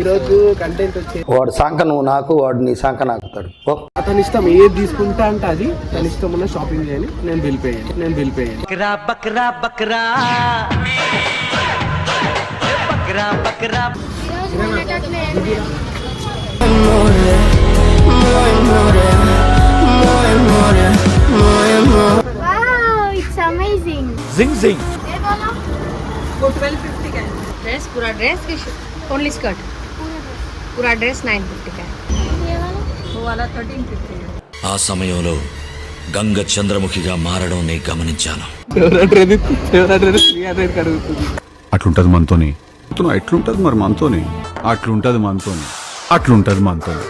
ఈరోజు కంటెంట్ వచ్చే వాడు సాంక నాకు వాడు నీ నాకు నాకుతాడు అతని ఇష్టం ఏది తీసుకుంటా అంటే అది. తన ఇష్టం ఉన్న షాపింగ్ చేయని నేను బిల్ నేను బిల్ పే చేయాలి. బక్రా బక్రా బక్రా. బక్రా బక్రా. Wow, it's amazing. Zing zing. Dress. पूरा ड्रेस की ओनली स्कर्ट पूरा ड्रेस नाइन फिफ्टी का है ये बोलो वो वाला थर्टीन फिफ्टी है ఆ సమయంలో గంగ చంద్రముఖిగా మారడం నేను గమనించాను ఫేవరెట్ రేది ఫేవరెట్ రేది త్రీ హండ్రెడ్ అడుగుతుంది అట్లుంటది మనతోని ఎట్లుంటది మరి మనతోని అట్లుంటది మనతోని అట్లుంటది మనతోని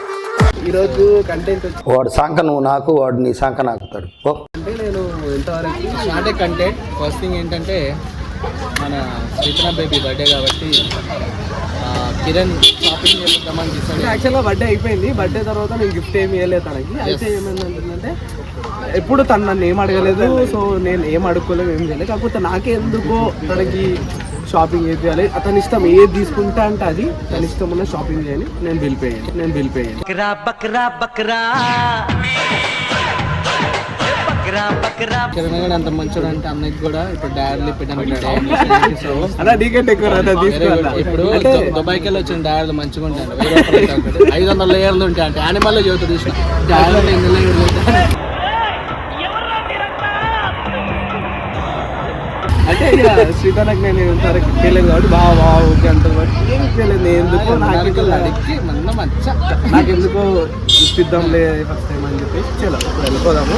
ఈరోజు కంటెంట్ వచ్చి వాడు సంఖ నువ్వు నాకు వాడు నీ సంఖ నాకుతాడు ఓ అంటే నేను ఎంతవరకు షార్ట్ కంటెంట్ ఫస్ట్ థింగ్ ఏంటంటే మన శ్రీతన బేబీ బర్త్డే కాబట్టి ఆ, కిరణ్ షాపింగ్ చేద్దామని చెప్పాను యాక్చువల్గా బర్త్డే అయిపోయింది. బర్త్డే తర్వాత నేను గిఫ్ట్ ఏమి ఇవ్వలేదు తనకి. అయితే ఏమైందంటే ఎప్పుడు తను నన్ను ఏం అడగలేదు. సో నేను ఏం అడుక్కోలేదు ఏం చేయలేదు. కాకపోతే నాకెందుకో తనకి షాపింగ్ చేయాలి అతని ఇష్టం ఏది తీసుకుంటా అంటే అది తన ఇష్టం ఉన్న షాపింగ్ చేయాలి. నేను బిల్ నేను బిల్ పే బక్రా బక్రా బక్రా. కిరణ్ అంత మంచోడు అంటే అన్నకి కూడా ఇప్పుడు డాడీ పెట్టాను ఇప్పుడు దుబాయ్కి వెళ్ళి వచ్చిన డాడీలు మంచిగా కాకుండా ఐదు వందల లేయర్లు ఉంటాయి అంటే యానిమల్ చదువుతుంది చూసిన. డాడీలు ఎన్ని లేయర్లు ఉంటాయి? అంటే శ్రీధరకి నేను ఇంతవరకు తెలియదు కాబట్టి బాగా బాగా ఓకే అంటారు బట్ ఏం తెలియదు నేను ఎందుకో నాకు అడిగి మచ్చ నాకు ఎందుకో ఇప్పిద్దాంలే ఫస్ట్ టైం అని చెప్పేసి చలో ఇప్పుడు వెళ్ళిపోదాము.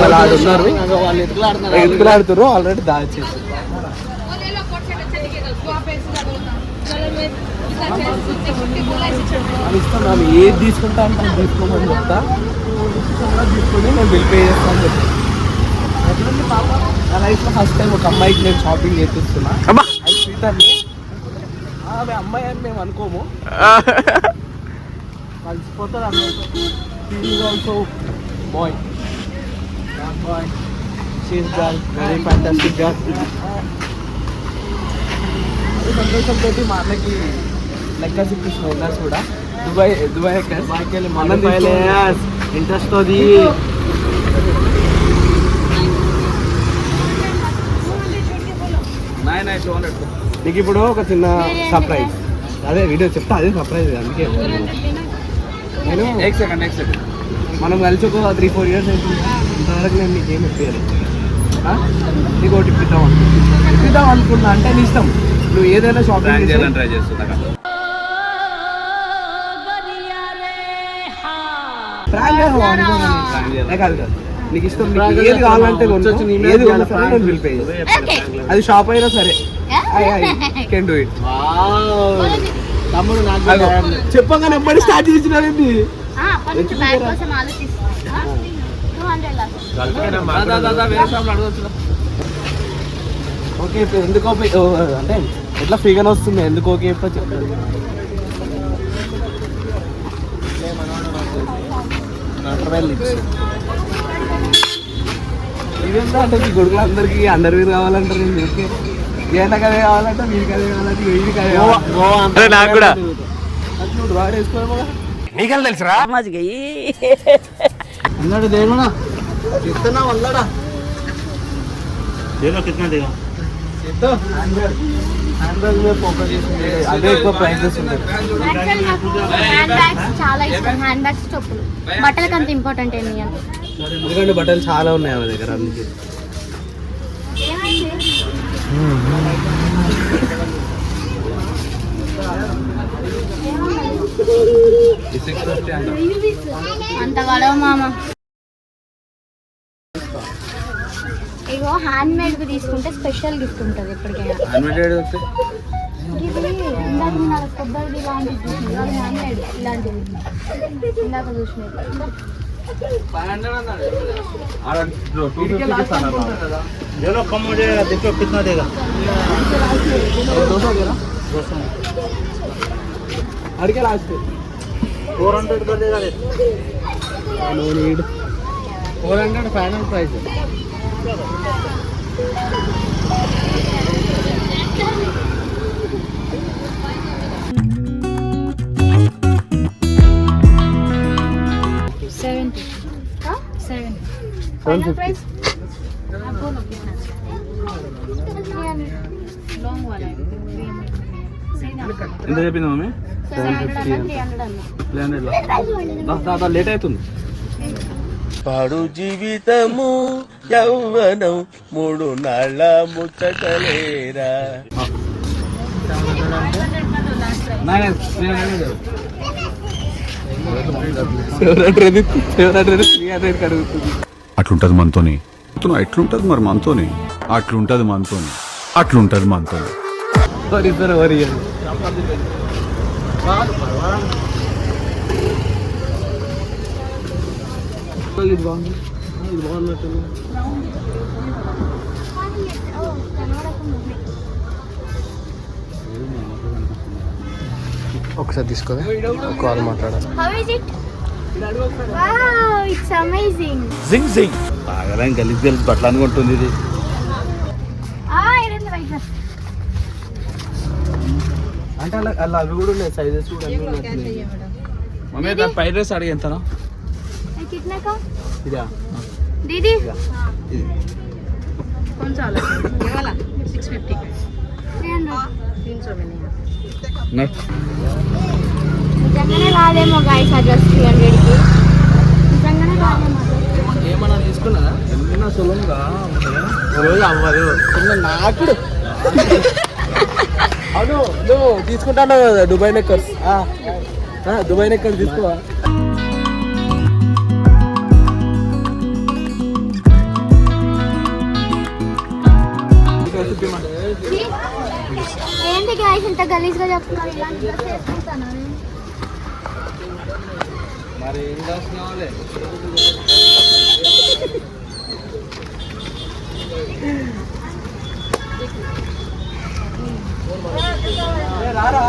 వాళ్ళు ఆడు ఉన్నారు వాళ్ళు ఎత్తుకులాడుతారు ఆల్రెడీ దాచేసి. అని ఇస్తాం ఆమె ఏది తీసుకుంటా అంటే అది తీసుకోమని చెప్తా. తీసుకొని నేను బిల్ పే చేస్తాను పాప. నా లైఫ్లో ఫస్ట్ టైం ఒక అమ్మాయికి నేను షాపింగ్ చేపిస్తున్నా. అది స్వీటర్ని ఆమె అమ్మాయి అని మేము అనుకోము కలిసిపోతుంది అమ్మాయి also boy boy she's girl very fantastic girl సంతోషంతో మా అన్నకి లెక్క చూపిస్తున్న ఉన్నారు కూడా దుబాయ్ దుబాయ్ దుబాయ్కి వెళ్ళి మన ఇంట్రెస్ట్ అది నీకు ఇప్పుడు ఒక చిన్న సర్ప్రైజ్ అదే వీడియో చెప్తా అదే సర్ప్రైజ్ అందుకే. నేను మనం కలిసి ఒక త్రీ ఫోర్ ఇయర్స్ అవుతుంది. ఇంతవరకు నేను నీకు ఏమి ఇప్పించాలి నీకు ఒకటి ఇప్పిద్దాం అనుకుంటున్నా. ఇప్పిద్దాం అనుకున్నా అంటే నీ ఇష్టం. నువ్వు ఏదైనా షాపింగ్ చేయాలని ట్రై చేస్తున్నా కాదు కాదు. నీకు ఇష్టం నీకు ఏది కావాలంటే కొనుక్కో. ఏది కావాలంటే సరే. నేను బిల్ పే చేస్తాను. అది షాప్ అయినా సరే. కెన్ డూ ఇట్ తమ్ముడు నాకు చెప్పగానే ఎప్పటి స్టార్ట్ చేసినారేంటి ఆ, అప్పటి నుంచి బ్యాగ్ కోసం ఆలోచిస్తున్నా. టూ హండ్రెడ్ లాస్ట్ ఓకే ఇప్పుడు ఎందుకు ఓ, అంటే ఎట్లా ఫ్రీగానే వస్తుంది? ఎందుకు ఓకే చెప్ప చెప్పండి అంటే మీ కొడుకులు అందరికి అండర్ వేర్ కావాలంటారు నేను ఓకే కావాలంటే మీరు కదే కావాలంటే వీడి కదే కావాలి నాకు కూడా. వేసుకోవాలి నీకెళ్ళ తెలుసురా? అన్నాడు దేవనా చెప్తున్నా అన్నాడా చెప్తా హ్యాండ్ బ్యాగ్ మీద ఫోకస్ చేసింది. అదే ఎక్కువ ప్రైజెస్ ఉంటాయి యాక్చువల్ నాకు హ్యాండ్ బ్యాగ్స్ చాలా ఇష్టం. హ్యాండ్ బ్యాగ్స్ చెప్పులు బట్టలకు అంత ఇంపార్టెంట్ ఏమి అని ఎందుకంటే బట్టలు చాలా ఉన్నాయి ఆమె దగ్గర అందుకే. అంత గడవ మామ. ఇగో హ్యాండ్ మేడ్ తీసుకుంటే స్పెషల్ గిఫ్ట్ ఉంటుంది ఎప్పటికైనా. అన్లిమిటెడ్ వస్తే? ఇది ఇందాక నాకు जो लोग कम हो जाएगा देखो कितना देगा दो सौ दे रहा दो सौ अड़के लास्ट फोर हंड्रेड कर देगा rate four hundred final price है సెవెన్ ఫిఫ్టీ ఎంత చెప్పింది mummy seven fifty three hundred late అవుతుంది పాడు జీవితము యౌవనం మూడు నాళ్ళ ముచ్చటలేరా? ఫేవరెట్ త్రీ హండ్రెడ్ అడుగుతుంది అట్లుంటది మనతోని. అతను ఎట్లుంటది మరి మనతోని? అట్లుంటది మనతోని. అట్లుంటది మనతోని. కనబడకుండా ఒకసారి తీసుకోదా ఒక కాల్ మాట్లాడాలి. How is it wow it's amazing zing zing బాగా గలీజ్ గలీజ్ బట్టలు అనుకుంటుంది ఇది ఆ ఇరండి వైట్ డ్రెస్ అంటే అలా అలా అవి కూడా ఉన్నాయి సైజెస్ కూడా అన్నీ ఉన్నాయి. మమ్మీ దాని ఫ్రైడ్ రైస్ అడిగి ఎంతనా ये कितने का ఇదా दीदी ఇది कौन सा वाला चाहिए? ये वाला सिक्स फिफ्टी का थ्री हंड्रेड तीन सौ में नहीं आता నట్ నిజంగానే రాదేమో గాయస్ ఆ డ్రెస్ త్రీ హండ్రెడ్కి నిజంగానే రాదేమో ఏమన్నా తీసుకున్నదా ఎన్న సులంగా రోజు అవ్వదు. చిన్న నాకుడు. అవును నువ్వు తీసుకుంటాను కదా దుబాయ్ నెక్కర్స్. దుబాయ్ నెక్కర్స్ తీసుకోవా? ఏంటి గాయస్ ఇంత గలీజ్గా చెప్తున్నారు? ఇలాంటి డ్రెస్ వేసుకుంటాను? మరి ఏం కావాలి రారా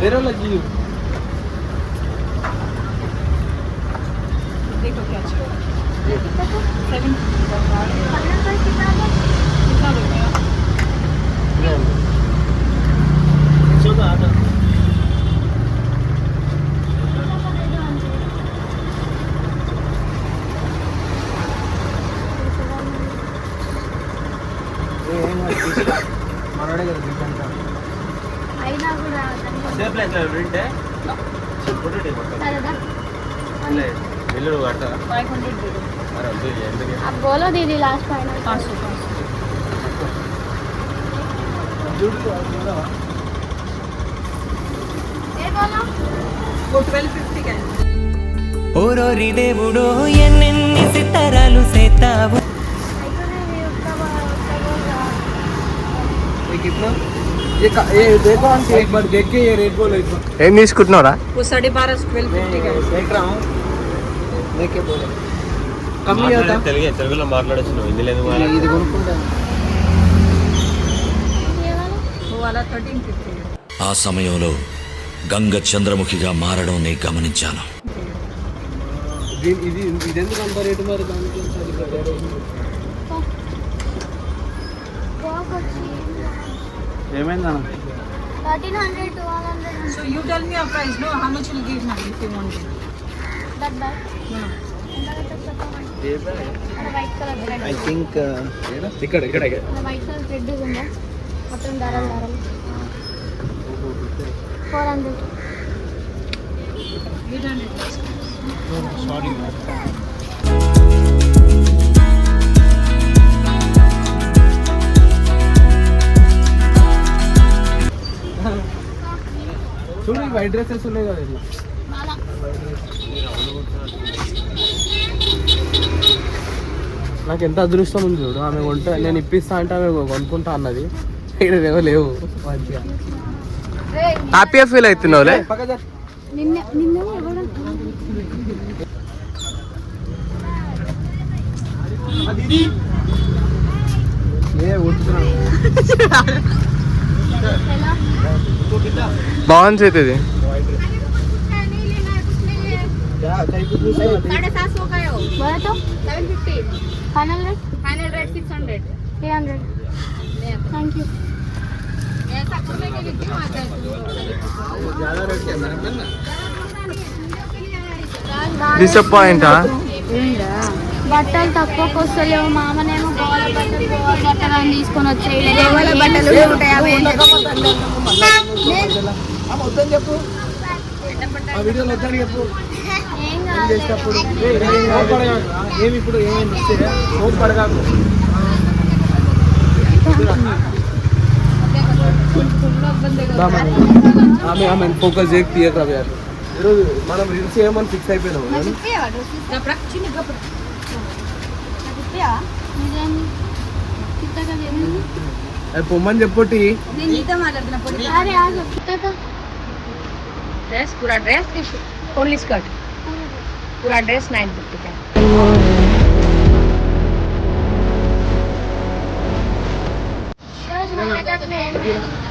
వేరే వాళ్ళకి ఇవ్వు. देखो क्या चाहिए పన్నెండు ప్రైస్ कितना है? कितना बोलते हो ఏం ఇక్కడే కదా బ్రిడ్జ్ అంతా అయినా కూడా అదే ప్లేస్ లో బ్రిడ్జ్ చెప్పండి బిల్లు కట్టరా ఫైవ్ హండ్రెడ్ బిల్లు మరి వద్దు ఎందుకు బోలో దీది లాస్ట్ ఫైవ్ పాస్ ఓరోరి దేవుడో ఎన్నెన్ని సితారాలు సేతావు कितना ये का- ये देखो आंटी एक बार देख के ये रेट बोलो एक बार ఏం తీసుకుంటున్నారా वो साढ़े बारह सौ ट्वेल्व फिफ्टी का है देख रहा हूँ देख के बोलो कम नहीं होता తెలుగు తెలుగులో మాట్లాడచ్చు హిందీలో ఎందుకు మాట్లాడ ఇది కొనుక్కుంటాను ये वाला वो वाला थर्टीन फिफ्टी है ఆ సమయంలో గంగ చంద్రముఖిగా మారడం నే గమనించాను దీని ఇది ఇది ఎందుకు అంత రేటు మరి దానికి ఏమైందన్న thirteen hundred two hundred. So you tell me your price, no? How much will give now if you want it? That bag white colour thread I think ఇక్కడ ఇక్కడ వైట్ కలర్ థ్రెడ్ ఉందా మొత్తం దారాలు దారాలు four hundred Eight hundred. చూడు white dresses ఉన్నాయి కదా ఇట్లా నాకు ఎంత అదృష్టం ఉంది చూడు ఆమె కొంట నేను ఇప్పిస్తా అంటే ఆమె కొనుక్కుంటా అన్నది. ఇక్కడ లేవు. మంచిగా. హ్యాపీగా ఫీల్ అవుతున్నావులే నిన్న నిన్న ఎవరు? ఏ బాగుంది అయితే డిసప్పాయింట్ బట్టలు తక్కువ వస్తలేవు మామనేమో గోల బట్టలు తీసుకొని వచ్చేయలేదు. బట్టలు మొత్తం చెప్పు. ఆ వీడియోలో వద్దని చెప్పు. ఏం కాదు చేసేటప్పుడు కోపడగాకు. ఏమి ఇప్పుడు ఏమైంది కోపడగాకు ఆమె ఆమె ఫోకస్ చేయక తీయక ఈరోజు మనం రీల్స్ చేయమని ఫిక్స్ అయిపోయినాము పొమ్మని చెప్పొట్టి. ड्रेस पूरा ड्रेस की ओनली स्कर्ट। पूरा ड्रेस नाइन फिफ्टी का। है?